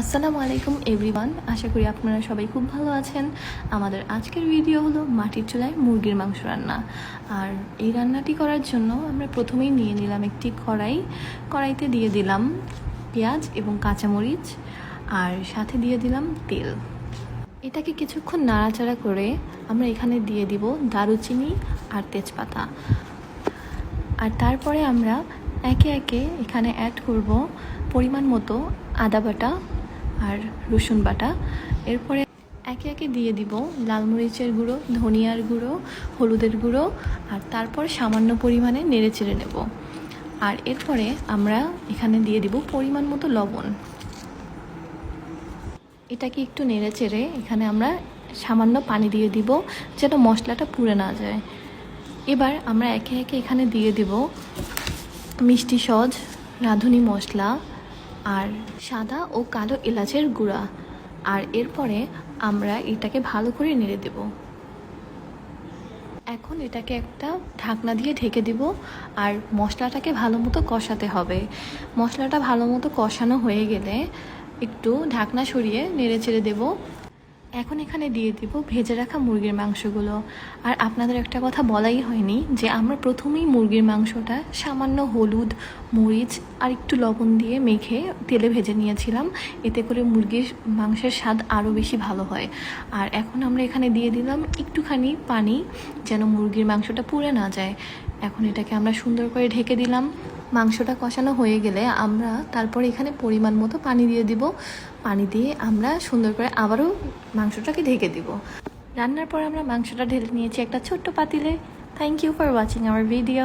আসসালামু আলাইকুম এভরিওয়ান আশা করি আপনারা সবাই খুব ভালো আছেন। আমাদের আজকের ভিডিও হলো মাটির চুলায় মুরগির মাংস রান্না। আর এই রান্নাটি করার জন্য আমরা প্রথমেই নিয়ে নিলাম একটি কড়াই। কড়াইতে দিয়ে দিলাম পেঁয়াজ এবং কাঁচামরিচ, আর সাথে দিয়ে দিলাম তেল। এটাকে কিছুক্ষণ নাড়াচাড়া করে আমরা এখানে দিয়ে দিব দারুচিনি আর তেজপাতা। আর তারপরে আমরা একে একে এখানে অ্যাড করব পরিমাণ মতো আদা বাটা আর রসুন বাটা। এরপরে একে একে দিয়ে দিব লাল মরিচের গুঁড়ো, ধনিয়ার গুঁড়ো, হলুদের গুঁড়ো আর তারপর সামান্য পরিমাণে নেড়ে চেড়ে নেব। আর এরপরে আমরা এখানে দিয়ে দিব পরিমাণ মতো লবণ। এটাকে একটু নেড়ে চেড়ে এখানে আমরা সামান্য পানি দিয়ে দিব যেন মশলাটা পুড়ে না যায়। এবার আমরা একে একে এখানে দিয়ে দিব মিষ্টি সজ, রাঁধুনি মশলা আর সাদা ও কালো এলাচের গুঁড়া। আর এরপরে আমরা এটাকে ভালো করে নেড়ে দেব। এখন এটাকে একটা ঢাকনা দিয়ে ঢেকে দিব আর মশলাটাকে ভালো মতো কষাতে হবে। মশলাটা ভালো মতো কষানো হয়ে গেলে একটু ঢাকনা সরিয়ে নেড়ে ছেড়ে দেবো। এখন এখানে দিয়ে দিব ভেজে রাখা মুরগির মাংসগুলো। আর আপনাদের একটা কথা বলাই হয়নি যে আমরা প্রথমেই মুরগির মাংসটা সামান্য হলুদ, মরিচ আর একটু লবণ দিয়ে মেখে তেলে ভেজে নিয়েছিলাম। এতে করে মুরগির মাংসের স্বাদ আরও বেশি ভালো হয়। আর এখন আমরা এখানে দিয়ে দিলাম একটুখানি পানি যেন মুরগির মাংসটা পুড়ে না যায়। এখন এটাকে আমরা সুন্দর করে ঢেকে দিলাম। মাংসটা কষানো হয়ে গেলে আমরা তারপর এখানে পরিমাণ মতো পানি দিয়ে দিব। পানি দিয়ে আমরা সুন্দর করে আবারও মাংসটাকে ঢেকে দিব। রান্নার পর আমরা মাংসটা ঢেলে নিয়েছি একটা ছোট্ট পাতিলে। থ্যাংক ইউ ফর ওয়াচিং আমার ভিডিও